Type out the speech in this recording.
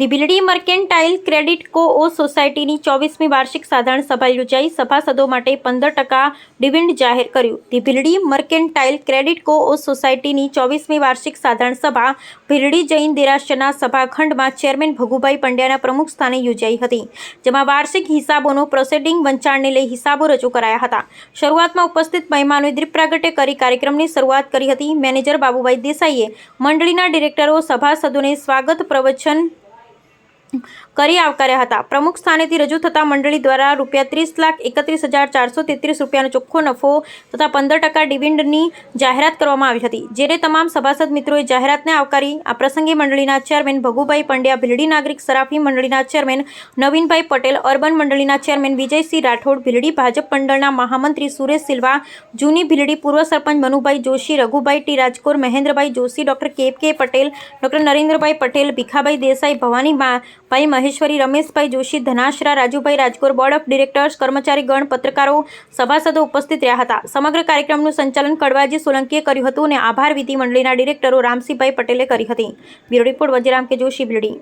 The Bildi mercantile credit કો ઓ સોસાયટીની ચોવીસમી વાર્ષિક સાધારણ સભા યોજાઈ. સભાસદો માટે પંદર ટકા ડિવિડન્ડ જાહેર કર્યું. ધી ભીલડી મર્કેન્ટાઇલ ક્રેડિટ કો ઓ સોસાયટીની ચોવીસમી વાર્ષિક સાધારણ સભા ભીલડી જૈન દેરાશ્યના સભાખંડમાં ચેરમેન ભગુભાઈ પંડ્યાના પ્રમુખ સ્થાને યોજાઈ હતી, જેમાં વાર્ષિક હિસાબોનું પ્રોસેડિંગ વંચાણને લઈ હિસાબો રજૂ કરાયા હતા. શરૂઆતમાં ઉપસ્થિત મહેમાનોએ દીપ પ્રાગટ્ય કરી કાર્યક્રમની શરૂઆત કરી હતી. મેનેજર બાબુભાઈ દેસાઈએ મંડળીના ડિરેક્ટરો, સભાસદોને સ્વાગત પ્રવચન કરી આવકાર્યા હતા. પ્રમુખ સ્થાનેથી રજૂ થતા મંડળી દ્વારા રૂપિયા ત્રીસ લાખ એકત્રીસ હજાર ચારસો તેત્રીસ રૂપિયાનો ચોખ્ખો નફો તથા પંદર ટકા ડિવિડન્ડની જાહેરાત કરવામાં આવી હતી, જેને તમામ સભાસદ મિત્રોએ જાહેરાતને આવકારી આ પ્રસંગે મંડળીના ચેરમેન ભગુભાઈ પંડ્યા, ભીલડી નાગરિક સરાફી મંડળીના ચેરમેન નવીનભાઈ પટેલ, અર્બન મંડળીના ચેરમેન વિજયસિંહ રાઠોડ, ભીલડી ભાજપ મંડળના મહામંત્રી સુરેશ સિલ્વા, જૂની ભીલડી પૂર્વ sarpanch Manubhai Joshi, Raghubhai T Rajkor, Mahendrabhai Joshi, doctor K K Patel, doctor Narendrabhai Patel, Bhikhabhai Desai, Bhavani મા- ભાઈ Maheshwari Rameshbhai Joshi Dhanashara Rajubhai Rajkor board of directors કર્મચારીગણ પત્રકારો સભાસદો ઉપસ્થિત રહ્યા હતા સમગ્ર કાર્યક્રમનું સંચાલન કડવાજી સોલંકીએ કર્યું હતું અને આભાર વિધિ મંડળીના ડિરેક્ટરો રામસિંહભાઈ પટેલે કરી હતી બ્યુરો રિપોર્ટ વજીરામ કે જોશી બિલ્ડી